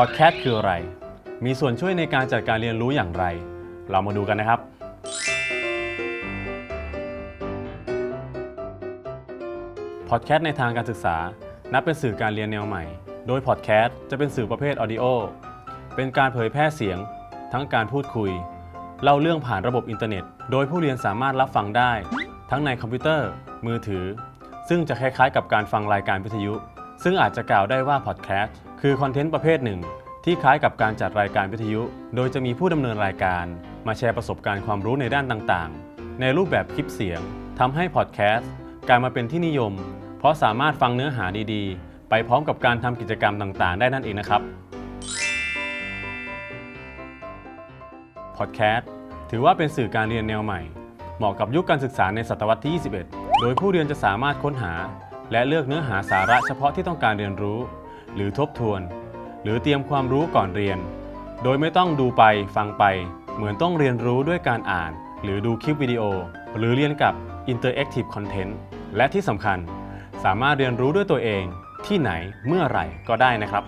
พอดแคสต์คืออะไร มีส่วนช่วยในการจัดการเรียนรู้อย่างไร เรามาดูกันนะครับ พอดแคสต์ในทางการศึกษา นับเป็นสื่อการเรียนแนวใหม่ โดยพอดแคสต์จะเป็นสื่อประเภทออดิโอ เป็นการเผยแพร่เสียง ทั้งการพูดคุย เล่าเรื่องผ่านระบบอินเทอร์เน็ต โดยผู้เรียนสามารถรับฟังได้ ทั้งในคอมพิวเตอร์ มือถือ ซึ่งจะคล้ายๆ กับการฟังรายการวิทยุ ซึ่งอาจจะกล่าวได้ว่าพอดแคสต์ คือคอนเทนต์ประเภทหนึ่ง ที่คล้ายกับการจัดรายการวิทยุ โดยจะมีผู้ดำเนินรายการ มาแชร์ประสบการณ์ความรู้ในด้านต่างๆ ในรูปแบบคลิปเสียงทำให้พอดแคสต์กลายมาเป็นที่นิยม เพราะสามารถฟังเนื้อหาดีๆ ไปพร้อมกับการทำกิจกรรมต่างๆ ได้นั่นเองนะครับพอดแคสต์ถือว่าเป็นสื่อการเรียนแนวใหม่ เหมาะกับยุคการศึกษาในศตวรรษที่ 21 โดยผู้เรียนจะสามารถค้นหา และเลือกเนื้อหาสาระเฉพาะที่ต้องการเรียนรู้ หรือทบทวน หรือเตรียมความรู้ก่อนเรียน โดยไม่ต้องดูไปฟังไป เหมือนต้องเรียนรู้ด้วยการอ่าน หรือดูคลิปวิดีโอ หรือเรียนกับ Interactive Content และที่สำคัญ สามารถเรียนรู้ด้วยตัวเองที่ไหนเมื่อไหร่ก็ได้นะครับ